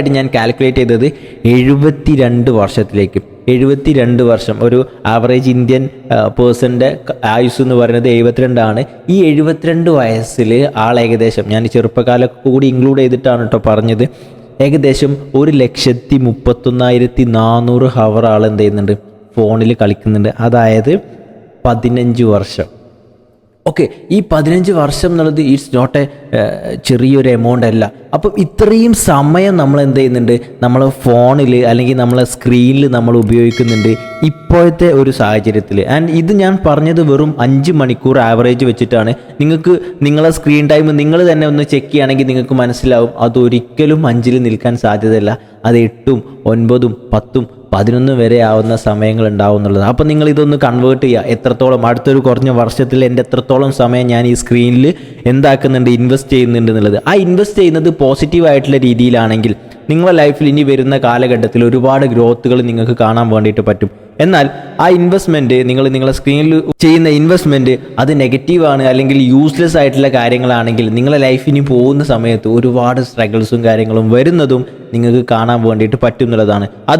ആയിട്ട് ഞാൻ കാൽക്കുലേറ്റ് ചെയ്തത് എഴുപത്തി രണ്ട് വർഷത്തിലേക്ക്. എഴുപത്തി രണ്ട് വർഷം. ഒരു ആവറേജ് ഇന്ത്യൻ പേഴ്സന്റെ ആയുസ് എന്ന് പറയുന്നത് എഴുപത്തിരണ്ടാണ്. ഈ എഴുപത്തിരണ്ട് വയസ്സിൽ ആൾ ഏകദേശം ഞാൻ ചെറുപ്പകാലം കൂടി ഇൻക്ലൂഡ് ചെയ്തിട്ടാണ് കേട്ടോ പറഞ്ഞത്. ഏകദേശം ഒരു ലക്ഷത്തി മുപ്പത്തൊന്നായിരത്തി നാനൂറ് ഹവർ ആൾ എന്ത് ചെയ്യുന്നുണ്ട്? ഫോണിൽ കളിക്കുന്നുണ്ട്. അതായത് പതിനഞ്ച് വർഷം. ഓക്കെ ഈ പതിനഞ്ച് വർഷം എന്നുള്ളത് ഇറ്റ്സ് നോട്ട് എ ചെറിയൊരു എമൗണ്ട് അല്ല. അപ്പം ഇത്രയും സമയം നമ്മൾ എന്ത് ചെയ്യുന്നുണ്ട്? നമ്മൾ ഫോണിൽ അല്ലെങ്കിൽ നമ്മളെ സ്ക്രീനിൽ നമ്മൾ ഉപയോഗിക്കുന്നുണ്ട് ഇപ്പോഴത്തെ ഒരു സാഹചര്യത്തിൽ. ആൻഡ് ഇത് ഞാൻ പറഞ്ഞത് വെറും അഞ്ച് മണിക്കൂർ ആവറേജ് വെച്ചിട്ടാണ്. നിങ്ങൾക്ക് നിങ്ങളെ സ്ക്രീൻ ടൈം നിങ്ങൾ തന്നെ ഒന്ന് ചെക്ക് ചെയ്യുകയാണെങ്കിൽ നിങ്ങൾക്ക് മനസ്സിലാവും. അതൊരിക്കലും അഞ്ചിൽ നിൽക്കാൻ സാധ്യതയല്ല. അത് എട്ടും ഒൻപതും പത്തും പതിനൊന്ന് വരെ ആവുന്ന സമയങ്ങൾ ഉണ്ടാവും എന്നുള്ളത് അപ്പോൾ നിങ്ങൾ ഇതൊന്ന് കൺവേർട്ട് ചെയ്യുക. എത്രത്തോളം അടുത്തൊരു കുറഞ്ഞ വർഷത്തിൽ എന്റെ എത്രത്തോളം സമയം ഞാൻ ഈ സ്ക്രീനിൽ എന്താക്കുന്നുണ്ട് ഇൻവെസ്റ്റ് ചെയ്യുന്നുണ്ട് എന്നുള്ളത്. ആ ഇൻവെസ്റ്റ് ചെയ്യുന്നത് പോസിറ്റീവ് ആയിട്ടുള്ള രീതിയിലാണെങ്കിൽ നിങ്ങളുടെ ലൈഫിൽ ഇനി വരുന്ന കാലഘട്ടത്തിൽ ഒരുപാട് ഗ്രോത്തുകൾ നിങ്ങൾക്ക് കാണാൻ വേണ്ടിയിട്ട് പറ്റും. എന്നാൽ ആ ഇൻവെസ്റ്റ്മെന്റ് നിങ്ങൾ നിങ്ങളുടെ സ്ക്രീനിൽ ചെയ്യുന്ന ഇൻവെസ്റ്റ്മെന്റ് അത് നെഗറ്റീവാണ് അല്ലെങ്കിൽ യൂസ്ലെസ് ആയിട്ടുള്ള കാര്യങ്ങളാണെങ്കിൽ നിങ്ങളുടെ ലൈഫിന് പോകുന്ന സമയത്ത് ഒരുപാട് സ്ട്രഗിൾസും കാര്യങ്ങളും വരുന്നതും നിങ്ങൾക്ക് കാണാൻ വേണ്ടിയിട്ട് പറ്റും എന്നുള്ളതാണ്. അത്